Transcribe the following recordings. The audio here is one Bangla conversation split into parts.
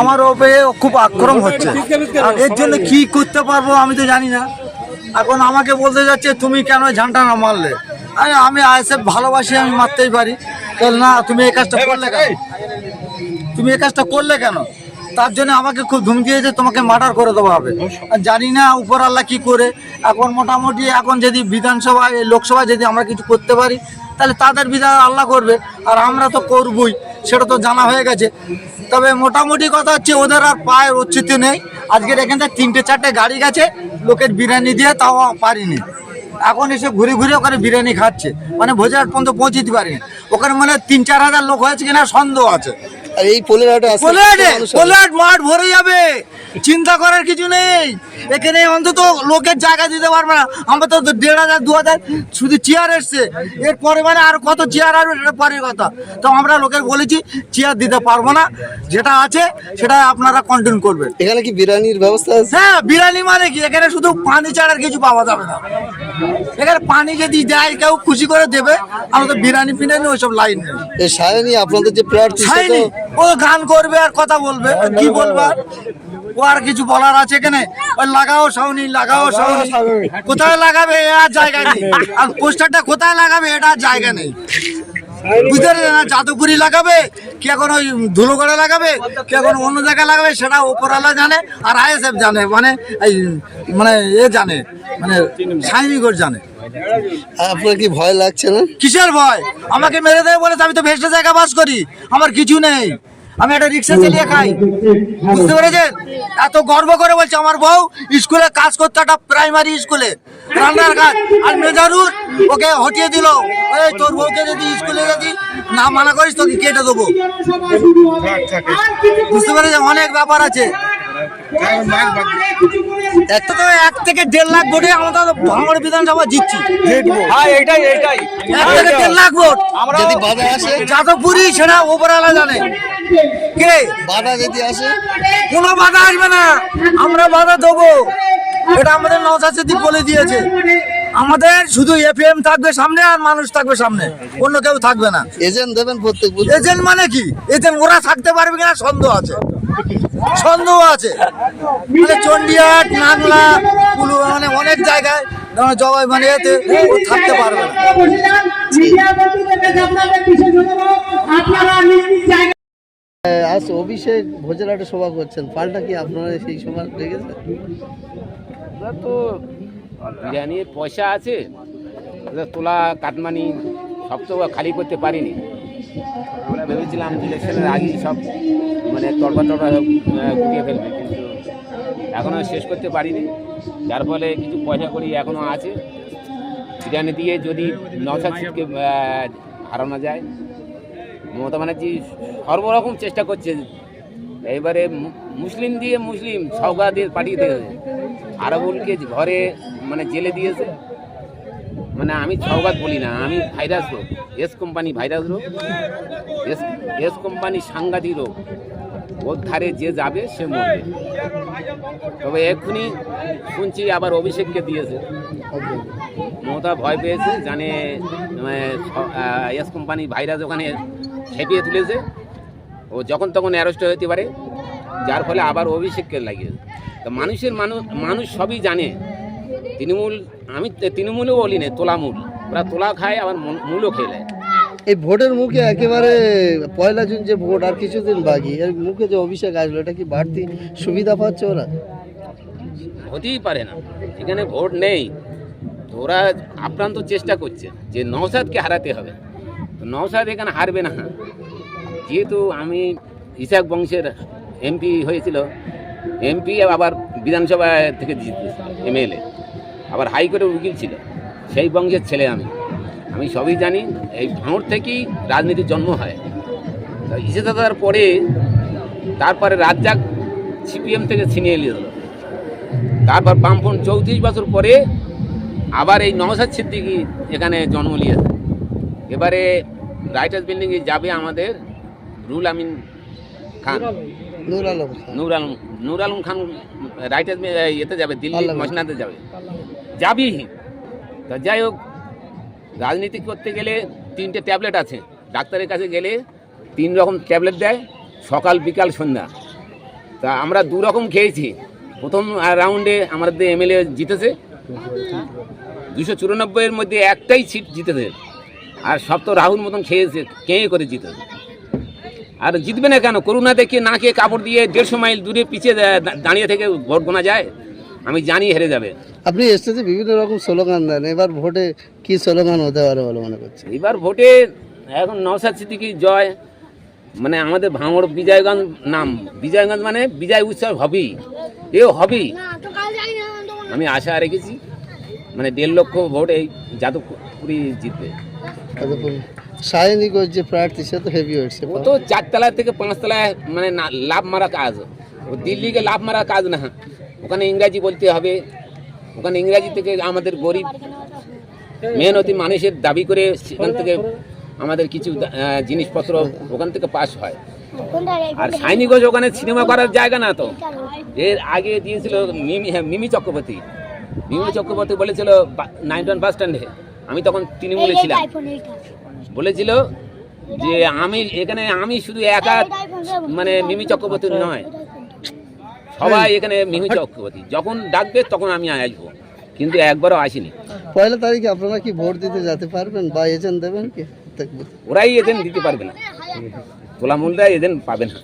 আমার ওপরে খুব আক্রমণ হচ্ছে। এর জন্য কি করতে পারব আমি তো জানি না। এখন আমাকে বলতে যাচ্ছে, তুমি কেন ঝান্ডা না মারলে? আরে, আমি আইসে ভালোবাসি, আমি মারতেই পারি। না, তুমি এই কাজটা করলে কেন? তুমি এই কাজটা করলে কেন? তার জন্য আমাকে খুব ধুমকি দিয়েছে, তোমাকে মার্ডার করে দেওয়া হবে। জানি না উপর আল্লাহ কি করে। এখন মোটামুটি এখন যদি বিধানসভায়, লোকসভায় যদি আমরা কিছু করতে পারি তাহলে তাদের বিধান আল্লাহ করবে। আর আমরা তো করবই, সেটা তো জানা হয়ে গেছে। তবে মোটামুটি কথা হচ্ছে, ওদের আর পায়ের উচিত নেই। আজকের এখান থেকে তিনটে চারটে গাড়ি গেছে, লোকের বিরিয়ানি দিয়ে তাও পারিনি। এখন এসে ঘুরে ঘুরে ওখানে বিরিয়ানি খাচ্ছে। মানে ভোজার পর্যন্ত পৌঁছিতে পারিনি। ওখানে মানে তিন চার হাজার লোক হয়েছে কিনা সন্দেহ আছে। আর এই পোলের হাটে মাঠ ভরে যাবে। চিন্তা করার কিছু নেই। এখানে অন্তত লোকের জায়গা দিতে পারবে না। আমরা তো দেড় হাজার দু হাজার শুধু চেয়ার এসছে। এরপরে মানে আর কত চেয়ার আসবে সেটা পরের কথা। তো আমরা লোকের বলেছি চেয়ার দিতে পারব না। যেটা আছে সেটা আপনারা কন্টিনিউ করবেন। এখানে কি বিরিয়ানির ব্যবস্থা আছে? হ্যাঁ বিরিয়ানি মানে কি? এখানে শুধু পানি ছাড়া আর কিছু পাওয়া যাবে না। এখানে পানি যদি দেয় কেউ খুশি করে দেবে। আমরা তো বিরিয়ানি ফিরিয়ানি ওইসব লাইন নেই। এই সায়নী আপনাদের যে প্রার্থী ও গান করবে আর কথা বলবে। কি বলবে আর? ও আর কিছু বলার আছে এখানে? ওই লাগাও সাউনি লাগাও সাউনি কোথায় লাগাবে আর জায়গা নেই। আর পোস্টারটা কোথায় লাগাবে এটা আর জায়গা নেই। বুঝতে না জাদুপুরি লাগাবে কি এখন ওই ধুলোগড়ে লাগাবে কি এখন অন্য জায়গায় লাগাবে সেটা ওপরওয়ালা জানে আর আইএসএফ জানে মানে এই মানে এ জানে। মানে সাইনিকর জানে। আপনার কি ভয় লাগছে না? কিসের ভয়? আমাকে মেরে দেবে বলে আমি তো ভেস্টে জায়গা বাস করি। আমার কিছু নেই। আমি একটা রিক্সা চালিয়ে খাই। বুঝতে পেরেছেন? এত গর্ব করে বলছে আমার বউ স্কুলে কাজ করতে একটা প্রাইমারি স্কুলে। রান্নার কাজ আর মেজারুর ওকে হটিয়ে দিল। এই তোর বউকে যদি স্কুলে যদি না মানা করিস তোকে কেটে দেবো। বুঝতে পেরেছেন? অনেক ব্যাপার আছে। একটা তো এক থেকে দেড় লাখ ভোটে আমরা তো ভাঙড় বিধানসভা জিতছি। হ্যাঁ এইটাই এইটাই। এক থেকে দেড় লাখ ভোট। যদি বাধা আসে? যাদবপুরি সেটা ওপরওয়ালা জানে। কে? বাধা যদি আসে? কোনো বাধা আসবে না। আমরা বাধা দেবো। এটা আমাদের সিদ্দিক বলে দিয়েছে। আমাদের শুধু এফএম থাকবে সামনে আর মানুষ থাকবে সামনে। অন্য কেউ থাকবে না। এজেন্ট দেবেন প্রত্যেক? এজেন্ট মানে কি? এজেন্ট ওরা থাকতে পারবে কিনা সন্দেহ আছে। সন্দেহ আছে। মানে চন্ডিহাট নাগলা কুলু মানে অনেক জায়গায় জবাই মানে এতে থাকতে পারবে না। আজ অভিষেক সভা করছেন। পাল্টা কি আপনারা সেই সময় তো বিরিয়ানির পয়সা আছে। ওদের তোলা কাটমানি সব তো খালি করতে পারিনি। আমরা ভেবেছিলাম ইলেকশনের আগেই সব মানে তরবা টরবা গুটিয়ে ফেলবে, কিন্তু এখনও শেষ করতে পারিনি। যার ফলে কিছু পয়সা করি এখনও আছে। বিরিয়ানি দিয়ে যদি নশা সিটকে হারানো যায়, মমতা ব্যানার্জি সর্বরকম চেষ্টা করছে। এবারে মুসলিম দিয়ে মুসলিম সৌগা দিয়ে পাঠিয়ে দিয়েছে আরবুলকে ঘরে মানে জেলে দিয়েছে। মানে আমি সৌগাত বলি না, আমি ভাইরাস রোগ। এস কোম্পানি ভাইরাস রোগ, এস এস কোম্পানি সাংঘাতিক রোগ। ওর ধারে যে যাবে, সে মরবে। তবে এক্ষুনি শুনছি আবার অভিষেককে দিয়েছে। মমতা ভয় পেয়েছে, জানে মানে এস কোম্পানি ভাইরাস ওখানে খেপিয়ে তুলেছে। ও যখন তখন অ্যারেস্ট হতে পারে, যার ফলে আবার অভিষেককে লাগিয়েছে তো মানুষের মানুষ মানুষ সবই জানে, তৃণমূল, আমি তৃণমূলও বলি না তোলামূল ওরা তোলা খায়, আবার মূল- মূলও খেলে এই ভোটের মুখে একেবারে পয়লা জুন যে ভোট আর কিছুদিন বাকি, এর মুখে যে অভিষেক আসলো, এটা কি বাড়তি সুবিধা পাচ্ছে ওরা? হতেই পারে না। এখানে ভোট নেই। ওরা আপ্রান্ত চেষ্টা করছে যে নওসাদকে হারাতে হবে। নওসাদ এখানে হারবে না। যেহেতু আমি ইসাক বংশের এমপি হয়েছিল এমপি আবার বিধানসভা থেকে জিতে এমএলএ আবার হাইকোর্টের উকিল ছিল। সেই বংশের ছেলে আমি। আমি সবই জানি এই ভাঁড় থেকেই রাজনীতির জন্ম হয়। তা ইসে দাদার পরে তারপরে রাজ্জাক সিপিএম থেকে ছিনিয়ে নিয়ে এলো। তারপর বামফ্রন্ট চৌত্রিশ বছর পরে আবার এই নওসাদ সিদ্দিকি এখানে জন্ম নিয়েছে এবারে রাইটার্স বিল্ডিংয়ে যাবে আমাদের রুল আমিন খান। নূর আলম। নূর আলম নূর আলম খান রাইটার্স এতে যাবে দিল্লি। মসনাদে যাবে। যাবি। তা যাই হোক রাজনীতি করতে গেলে তিনটে ট্যাবলেট আছে। ডাক্তারের কাছে গেলে তিন রকম ট্যাবলেট দেয়, সকাল, বিকাল, সন্ধ্যা। তা আমরা দু রকম খেয়েছি। প্রথম রাউন্ডে আমাদের এমএলএ জিতেছে। দুশো চুরানব্বইয়ের মধ্যে একটাই সিট জিতেছে। আর সব তো রাহুল মতন খেয়েছে খেয়ে করে জিতেছে? আর জিতবে না কেন? করুণা দেখে না খেয়ে কাপড় দিয়ে দেড়শো মাইল দূরে পিছিয়ে দাঁড়িয়ে থেকে ভোট গোনা যায়। আমি জানি হেরে যাবে। আপনি স্টেজে বিভিন্ন রকম স্লোগান দেন। এবার ভোটে কি স্লোগান হতে পারে বলে মনে করছেন? এবার ভোটে এখন নওসাদ সিদ্দিকি জয় মানে আমাদের ভাঙড় বিজয়গঞ্জ নাম। বিজয়গঞ্জ মানে বিজয় উৎসব হবেই। এও হবেই। আমি আশা রেখেছি মানে দেড় লক্ষ ভোট এই যাদবপুরি জিতবে। তারপর যে প্রার্থী সে তো হেভি হয়েছে। ও তো চারতলা থেকে পাঁচতলায় মানে না লাভ মারা কাজ। ও দিল্লিকে লাভ মারা কাজ না। ওখানে ইংরাজি বলতে হবে। ওখানে ইংরাজি থেকে আমাদের গরিব মেহনতি মানুষের দাবি করে সেখান থেকে আমাদের কিছু জিনিসপত্র ওখান থেকে পাস হয়। আর সাইনি ঘোষ ওখানে সিনেমা করার জায়গা না তো। এর আগে দিয়েছিল মিমি হ্যাঁ, মিমি চক্রবর্তী। মিমি চক্রবর্তী বলেছিল নাইনটি ওয়ান বাস স্ট্যান্ডে আমি তখন তৃণমূলে ছিলাম। বলেছিল যে আমি এখানে আমি শুধু একা মানে মিমি চক্রবর্তী নয়। সবাই এখানে মিমি চক্রবর্তী। যখন ডাকবে তখন আমি আসব কিন্তু একবারও আসিনি। পয়লা তারিখে আপনারা কি ভোট দিতে যেতে পারবেন বা এজেন্ট দেবেন কি? ওরাই এদিন দিতে পারবে না। তোলামূলরা এদিন পাবে না।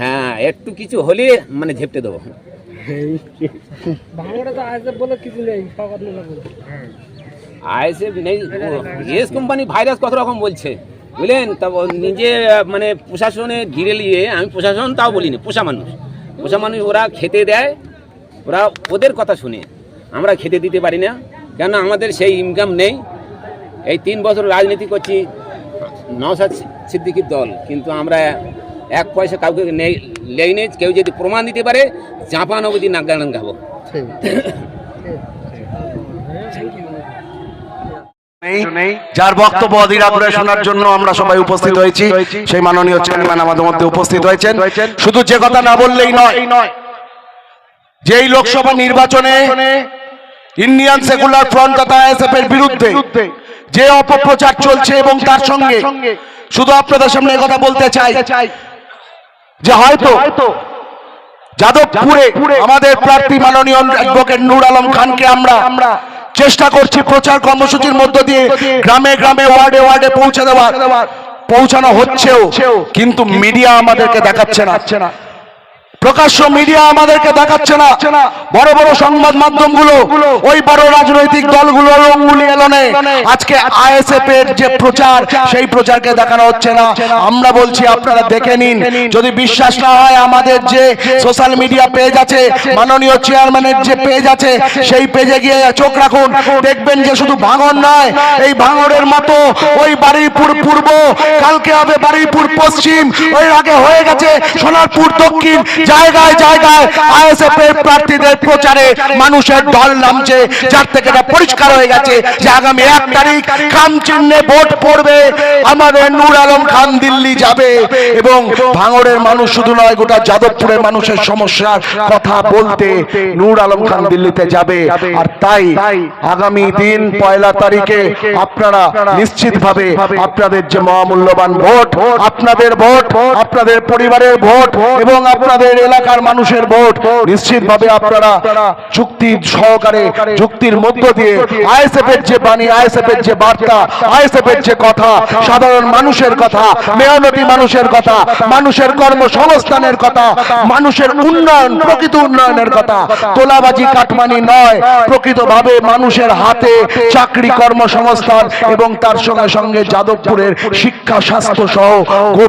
হ্যাঁ একটু কিছু হলে মানে ঝেপটে দেবো। আইএসএফ নেই ইয়েস কোম্পানি ভাইরাস কত রকম বলছে। বুঝলেন? তা ও নিজে মানে প্রশাসনে ঘিরে নিয়ে আমি প্রশাসন তাও বলিনি পোষা মানুষ। পোষা মানুষ ওরা খেতে দেয়, ওরা ওদের কথা শুনে। আমরা খেতে দিতে পারি না কেন আমাদের সেই ইনকাম নেই। এই তিন বছর রাজনীতি করছি নওসাদ সিদ্দিকির দল, কিন্তু আমরা এক পয়সা কাউকে নেই লেই নেই কেউ যদি প্রমাণ দিতে পারে, জাপান অবধি নাগান খাব ঠিক নেই যার বক্তব্য অধীর আগ্রহে শোনার জন্য আমরা সবাই উপস্থিত হয়েছি। সেই মাননীয় চেয়ারম্যান আমাদের মধ্যে উপস্থিত হয়েছেন। শুধু যে কথা না বললেই নয় যেই লোকসভা নির্বাচনে ইন্ডিয়ান সেকুলার ফ্রন্ট তথা আইএসএফ এর বিরুদ্ধে যে অপপ্রচার চলছে এবং তার সঙ্গে শুধু আপনাদের সামনে কথা বলতে চাই যে হয়তো যাদবপুরে আমাদের প্রার্থী মাননীয় অ্যাডভোকেট নূর আলম খানকে আমরা চেষ্টা করছি প্রচার কর্মসূচির মধ্য দিয়ে গ্রামে গ্রামে, ওয়ার্ডে ওয়ার্ডে পৌঁছে দেওয়ার। পৌঁছানো হচ্ছেও, কিন্তু মিডিয়া আমাদেরকে দেখাচ্ছে না। প্রকাশ্য মিডিয়া আমাদেরকে দেখাচ্ছে না। বড় বড় সংবাদ মাধ্যমগুলো, ওই বড় রাজনৈতিক দলগুলো অঙ্গুলি এলনে। আজকে আইএসএফ এর যে প্রচার, সেই প্রচারকে দেখানো হচ্ছে না। আমরা বলছি, আপনারা দেখে নিন। যদি বিশ্বাস না হয়, আমাদের যে সোশ্যাল মিডিয়া পেজ আছে, মাননীয় চেয়ারম্যানের যে পেজ আছে, সেই পেজে গিয়ে চোখ রাখুন। দেখবেন যে শুধু ভাঙন নয়, এই ভাঙরের মতো ওই বারুইপুর পূর্ব, কালকে হবে বারুইপুর পশ্চিম। ওই আগে হয়ে গেছে সোনারপুর দক্ষিণ। জায়গায় জায়গায় আইএসএফ এর প্রার্থীদের প্রচারে মানুষের ঢল নামছে, যার থেকে এটা পরিষ্কার হয়ে গেছে যে আগামী এক তারিখ খাম চিহ্নে ভোট পড়বে, আমাদের নূর আলম খান দিল্লি যাবে এবং ভাঙড়ের মানুষ শুধু নয়, গোটা যাদবপুরের মানুষের সমস্যার কথা বলতে নূর আলম খান দিল্লিতে যাবে। আর তাই আগামী দিন পয়লা তারিখে আপনারা নিশ্চিতভাবে আপনাদের যে মহামূল্যবান ভোট, আপনাদের ভোট, আপনাদের পরিবারের ভোট এবং আপনাদের এলাকার মানুষের ভোট নিশ্চিতভাবে আপনারা চুক্তি সহকারে চুক্তির মধ্য দিয়ে আইএসএফ এর যে বাণী আইএসএফ এর যে বার্তা আইএসএফ এর যে কথা, সাধারণ মানুষের কথা মেহনতি মানুষের কথা, মানুষের কর্মসংস্থানের কথা, মানুষের উন্নয়ন, প্রকৃত উন্নয়নের কথা, তোলাবাজি কাটমানি নয়, প্রকৃতভাবে মানুষের হাতে চাকরি কর্মসংস্থান এবং তার সঙ্গে সঙ্গে যাদবপুরের শিক্ষা স্বাস্থ্য সহ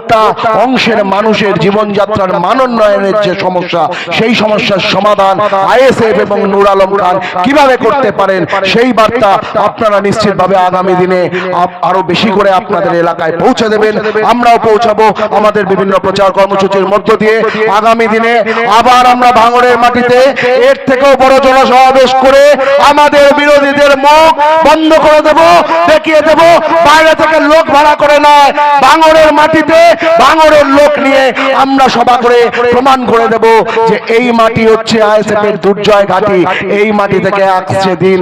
গোটা অংশের মানুষের জীবনযাত্রার মানোন্নয়নের যে সমস্যা, সেই সমস্যার সমাধান আইএসএফ এবং নূর আলম খান কীভাবে করতে পারেন, সেই বার্তা আপনারা নিশ্চিতভাবে আগামী দিনে আরও বেশি করে আপনাদের এলাকায় পৌঁছে দেবেন। আমরাও পৌঁছাবো আমাদের বিভিন্ন প্রচার কর্মসূচির মধ্য দিয়ে। আগামী দিনে আবার আমরা ভাঙড়ের মাটিতে এর থেকেও বড় জনসমাবেশ করে আমাদের বিরোধীদের মুখ বন্ধ করে দেব, দেখিয়ে দেব। বাইরে থেকে লোক ভাড়া করে নয়, ভাঙড়ের মাটিতে ভাঙড়ের লোক নিয়ে আমরা সভা করে প্রমাণ করে দেব যে এই মাটি হচ্ছে আইএসএফ এর দুর্জয় ঘাটি। এই মাটি থেকে আসছে দিন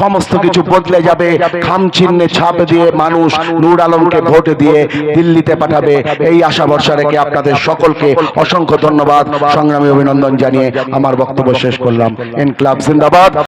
সমস্ত কিছু বদলে যাবে। খাম চিহ্নে ছাপ দিয়ে মানুষ নূর আলমকে ভোট দিয়ে দিল্লিতে পাঠাবে। এই আশা ভরসা রেখে আপনাদের সকলকে অসংখ্য ধন্যবাদ। সংগ্রামী অভিনন্দন জানিয়ে আমার বক্তব্য শেষ করলাম। এন ক্লাব জিন্দাবাদ।